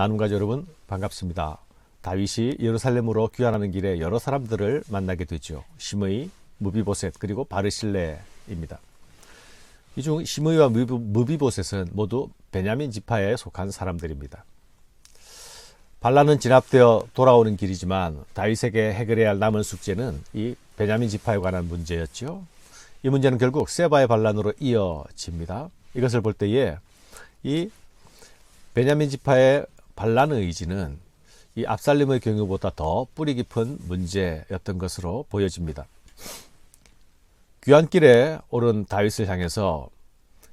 나눔가족 여러분 반갑습니다. 다윗이 예루살렘으로 귀환하는 길에 여러 사람들을 만나게 되죠. 시므이, 무비보셋 그리고 바르실레입니다. 이중 무비- 무비보셋은 모두 베냐민 지파에 속한 사람들입니다. 반란은 진압되어 돌아오는 길이지만 다윗에게 해결해야 할 남은 숙제는 이 베냐민 지파에 관한 문제였죠. 이 문제는 결국 세바의 반란으로 이어집니다. 이것을 볼 때에 이 베냐민 지파의 반란 의지는 이 압살림의 경우보다 더 뿌리 깊은 문제였던 것으로 보여집니다. 귀환길에 오른 다윗을 향해서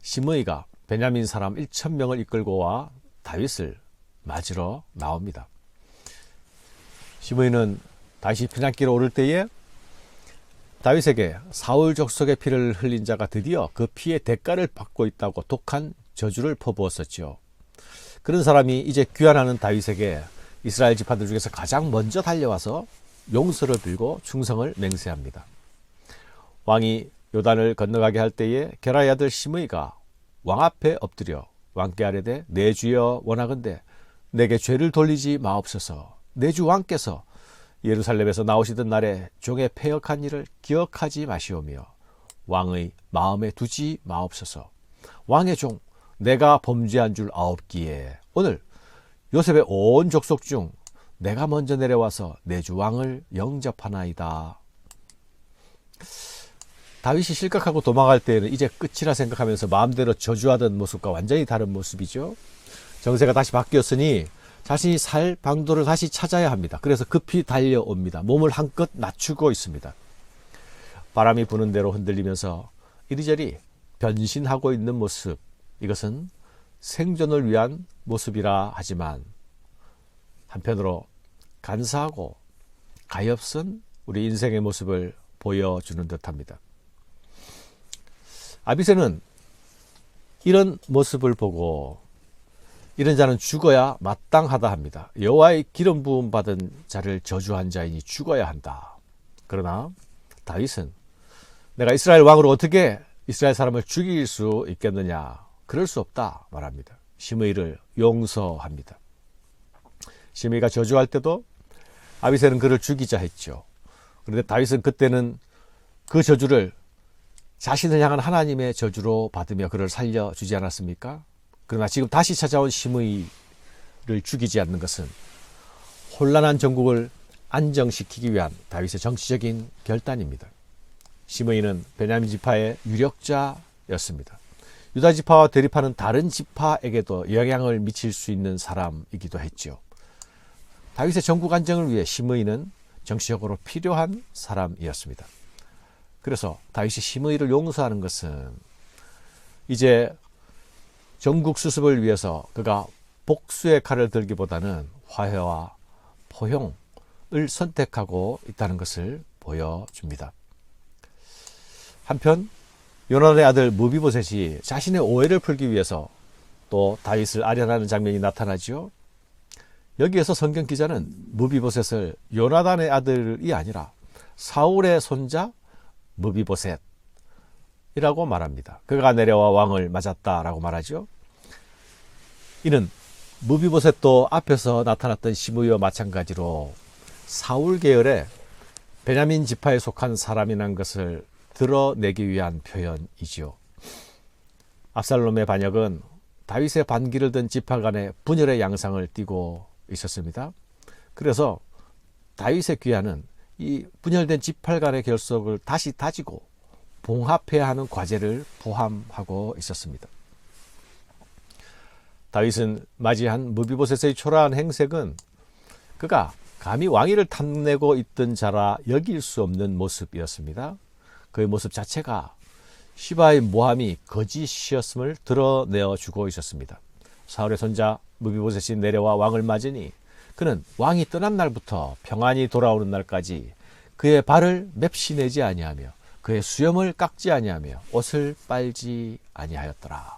시므이가 베냐민 사람 1천 명을 이끌고 와 다윗을 맞으러 나옵니다. 시므이는 다시 피난길에 오를 때에 다윗에게 사울 족속의 피를 흘린 자가 드디어 그 피의 대가를 받고 있다고 독한 저주를 퍼부었었죠. 그런 사람이 이제 귀환하는 다윗에게 이스라엘 지파들 중에서 가장 먼저 달려와서 용서를 빌고 충성을 맹세합니다. 왕이 요단을 건너가게 할 때에 게라의 아들 시므이가 왕 앞에 엎드려 왕께 아뢰되 내 주여 원하건대 내게 죄를 돌리지 마옵소서. 내 주 왕께서 예루살렘에서 나오시던 날에 종의 패역한 일을 기억하지 마시오며 왕의 마음에 두지 마옵소서. 왕의 종 내가 범죄한 줄 아옵기에 오늘 요셉의 온 족속 중 내가 먼저 내려와서 내 주 왕을 영접하나이다. 다윗이 실각하고 도망갈 때에는 이제 끝이라 생각하면서 마음대로 저주하던 모습과 완전히 다른 모습이죠. 정세가 다시 바뀌었으니 자신이 살 방도를 다시 찾아야 합니다. 그래서 급히 달려옵니다. 몸을 한껏 낮추고 있습니다. 바람이 부는 대로 흔들리면서 이리저리 변신하고 있는 모습. 이것은 생존을 위한 모습이라 하지만 한편으로 간사하고 가엾은 우리 인생의 모습을 보여주는 듯합니다. 아비세는 이런 모습을 보고 이런 자는 죽어야 마땅하다 합니다. 여호와의 기름 부음 받은 자를 저주한 자이니 죽어야 한다. 그러나 다윗은 내가 이스라엘 왕으로 어떻게 이스라엘 사람을 죽일 수 있겠느냐? 그럴 수 없다 말합니다. 시므이를 용서합니다. 시므이가 저주할 때도 아비세는 그를 죽이자 했죠. 그런데 다윗은 그때는 그 저주를 자신을 향한 하나님의 저주로 받으며 그를 살려주지 않았습니까? 그러나 지금 다시 찾아온 시므이를 죽이지 않는 것은 혼란한 전국을 안정시키기 위한 다윗의 정치적인 결단입니다. 시므이는 베냐민 지파의 유력자였습니다. 유다 지파와 대립하는 다른 지파에게도 영향을 미칠 수 있는 사람이기도 했죠. 다윗의 전국 안정을 위해 시므이는 정치적으로 필요한 사람이었습니다. 그래서 다윗이 시므이를 용서하는 것은 이제 전국 수습을 위해서 그가 복수의 칼을 들기보다는 화해와 포용을 선택하고 있다는 것을 보여줍니다. 한편 요나단의 아들 무비보셋이 자신의 오해를 풀기 위해서 또 다윗을 아련하는 장면이 나타나지요. 여기에서 성경 기자는 무비보셋을 요나단의 아들이 아니라 사울의 손자 무비보셋이라고 말합니다. 그가 내려와 왕을 맞았다라고 말하죠. 이는 무비보셋도 앞에서 나타났던 시므이와 마찬가지로 사울 계열의 베냐민 지파에 속한 사람이란 것을 드러내기 위한 표현이지요. 압살롬의 반역은 다윗의 반기를 든 지파 간의 분열의 양상을 띠고 있었습니다. 그래서 다윗의 귀환은 이 분열된 지파 간의 결속을 다시 다지고 봉합해야 하는 과제를 포함하고 있었습니다. 다윗은 맞이한 무비보셋의 초라한 행색은 그가 감히 왕위를 탐내고 있던 자라 여길 수 없는 모습이었습니다. 그의 모습 자체가 시바의 모함이 거짓이었음을 드러내어 주고 있었습니다. 사울의 손자 무비보셋이 내려와 왕을 맞으니 그는 왕이 떠난 날부터 평안히 돌아오는 날까지 그의 발을 맵시내지 아니하며 그의 수염을 깎지 아니하며 옷을 빨지 아니하였더라.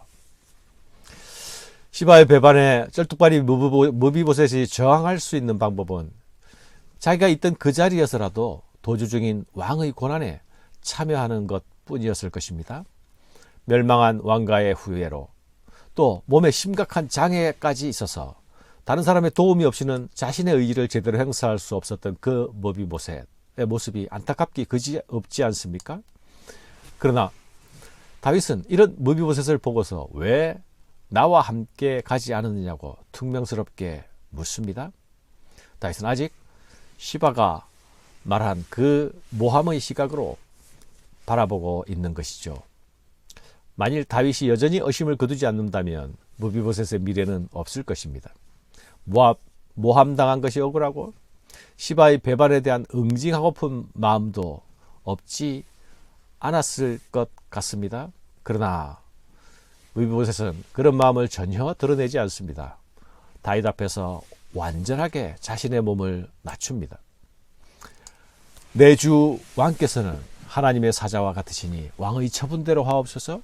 시바의 배반에 쩔뚝발이 무비보셋이 저항할 수 있는 방법은 자기가 있던 그 자리에서라도 도주 중인 왕의 고난에 참여하는 것 뿐이었을 것입니다. 멸망한 왕가의 후예로 또 몸에 심각한 장애까지 있어서 다른 사람의 도움이 없이는 자신의 의지를 제대로 행사할 수 없었던 그 머비보셋의 모습이 안타깝기 그지 없지 않습니까? 그러나 다윗은 이런 머비보셋을 보고서 왜 나와 함께 가지 않았느냐고 퉁명스럽게 묻습니다. 다윗은 아직 시바가 말한 그 모함의 시각으로 바라보고 있는 것이죠. 만일 다윗이 여전히 의심을 거두지 않는다면 무비보셋의 미래는 없을 것입니다. 모함, 모함당한 것이 억울하고 시바의 배반에 대한 응징하고픈 마음도 없지 않았을 것 같습니다. 그러나 무비보셋은 그런 마음을 전혀 드러내지 않습니다. 다윗 앞에서 완전하게 자신의 몸을 낮춥니다. 내주 왕께서는 하나님의 사자와 같으시니 왕의 처분대로 하옵소서.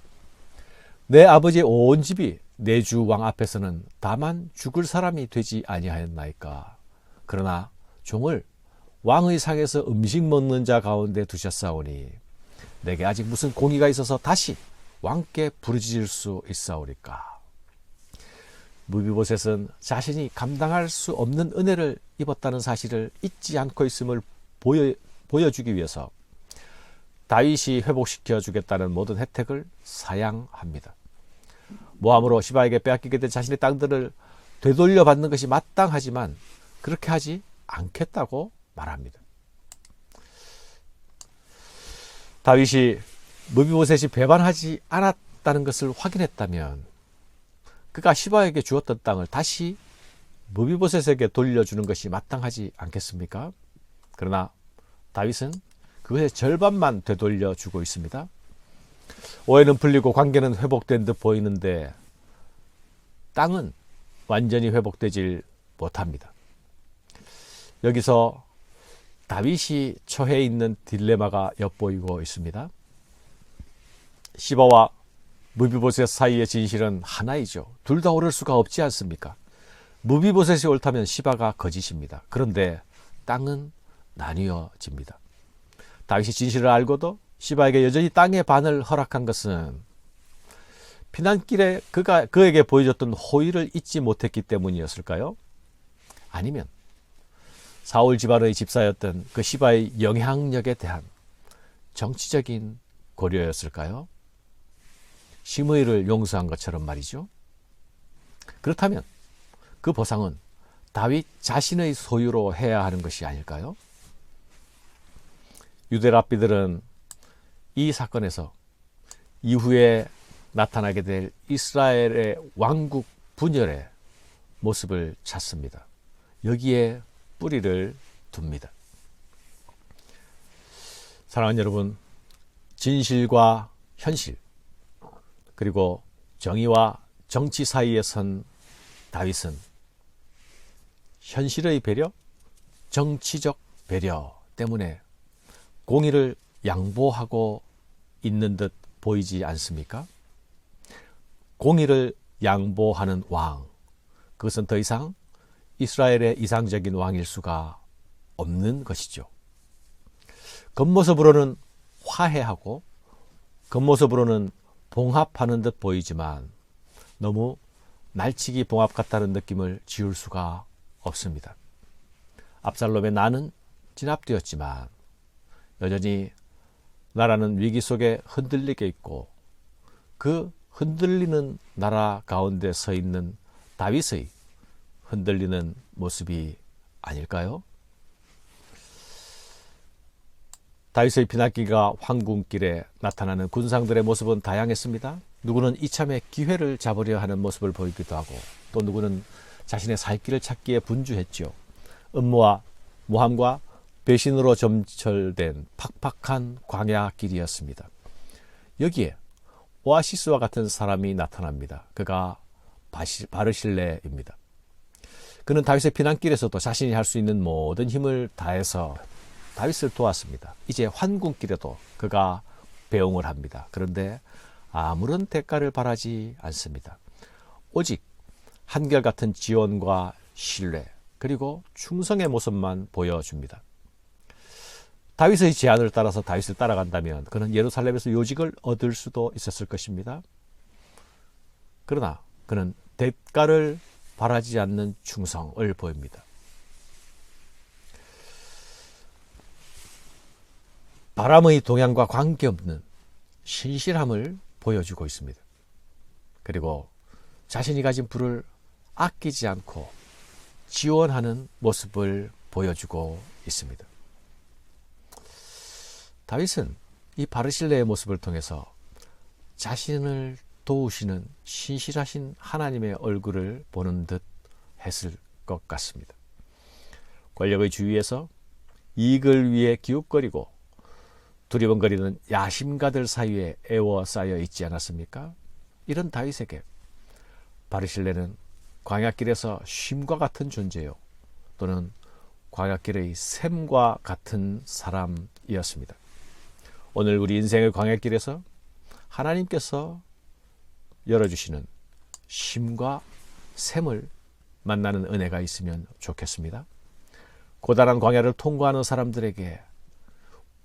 내 아버지의 온 집이 내 주 왕 앞에서는 다만 죽을 사람이 되지 아니하였나이까. 그러나 종을 왕의 상에서 음식 먹는 자 가운데 두셨사오니 내게 아직 무슨 공의가 있어서 다시 왕께 부르짖을 수 있사오리까. 무비보셋은 자신이 감당할 수 없는 은혜를 입었다는 사실을 잊지 않고 있음을 보여, 보여주기 위해서 다윗이 회복시켜 주겠다는 모든 혜택을 사양합니다. 모함으로 시바에게 빼앗기게 된 자신의 땅들을 되돌려 받는 것이 마땅하지만 그렇게 하지 않겠다고 말합니다. 다윗이 무비보셋이 배반하지 않았다는 것을 확인했다면 그가 시바에게 주었던 땅을 다시 무비보셋에게 돌려주는 것이 마땅하지 않겠습니까? 그러나 다윗은 그것의 절반만 되돌려 주고 있습니다. 오해는 풀리고 관계는 회복된 듯 보이는데 땅은 완전히 회복되질 못합니다. 여기서 다윗이 처해 있는 딜레마가 엿보이고 있습니다. 시바와 무비보셋 사이의 진실은 하나이죠. 둘 다 옳을 수가 없지 않습니까? 무비보셋이 옳다면 시바가 거짓입니다. 그런데 땅은 나뉘어집니다. 다윗이 진실을 알고도 시바에게 여전히 땅의 반을 허락한 것은 피난길에 그가 그에게 보여줬던 호의를 잊지 못했기 때문이었을까요? 아니면 사울 집안의 집사였던 그 시바의 영향력에 대한 정치적인 고려였을까요? 심의를 용서한 것처럼 말이죠. 그렇다면 그 보상은 다윗 자신의 소유로 해야 하는 것이 아닐까요? 유대 랍비들은 이 사건에서 이후에 나타나게 될 이스라엘의 왕국 분열의 모습을 찾습니다. 여기에 뿌리를 둡니다. 사랑하는 여러분, 진실과 현실, 그리고 정의와 정치 사이에 선 다윗은 현실의 배려, 정치적 배려 때문에 공의를 양보하고 있는 듯 보이지 않습니까? 공의를 양보하는 왕, 그것은 더 이상 이스라엘의 이상적인 왕일 수가 없는 것이죠. 겉모습으로는 화해하고 겉모습으로는 봉합하는 듯 보이지만 너무 날치기 봉합 같다는 느낌을 지울 수가 없습니다. 압살롬의 나는 진압되었지만 여전히 나라는 위기 속에 흔들리게 있고 그 흔들리는 나라 가운데 서 있는 다윗의 흔들리는 모습이 아닐까요? 다윗의 피난길과 황궁길에 나타나는 군상들의 모습은 다양했습니다. 누구는 이참에 기회를 잡으려 하는 모습을 보이기도 하고 또 누구는 자신의 살 길을 찾기에 분주했죠. 음모와 모함과 배신으로 점철된 팍팍한 광야 길이었습니다. 여기에 오아시스와 같은 사람이 나타납니다. 그가 바르실레입니다. 그는 다윗의 피난길에서도 자신이 할 수 있는 모든 힘을 다해서 다윗을 도왔습니다. 이제 환궁길에도 그가 배웅을 합니다. 그런데 아무런 대가를 바라지 않습니다. 오직 한결같은 지원과 신뢰 그리고 충성의 모습만 보여줍니다. 다윗의 제안을 따라서 다윗을 따라간다면 그는 예루살렘에서 요직을 얻을 수도 있었을 것입니다. 그러나 그는 대가를 바라지 않는 충성을 보입니다. 바람의 동향과 관계없는 신실함을 보여주고 있습니다. 그리고 자신이 가진 불을 아끼지 않고 지원하는 모습을 보여주고 있습니다. 다윗은 이 바르실레의 모습을 통해서 자신을 도우시는 신실하신 하나님의 얼굴을 보는 듯 했을 것 같습니다. 권력의 주위에서 이익을 위해 기웃거리고 두리번거리는 야심가들 사이에 애워싸여 있지 않았습니까? 이런 다윗에게 바르실레는 광야길에서 쉼과 같은 존재요. 또는 광야길의 샘과 같은 사람이었습니다. 오늘 우리 인생의 광야길에서 하나님께서 열어주시는 쉼과 샘을 만나는 은혜가 있으면 좋겠습니다. 고단한 광야를 통과하는 사람들에게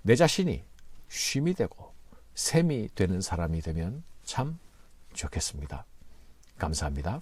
내 자신이 쉼이 되고 샘이 되는 사람이 되면 참 좋겠습니다. 감사합니다.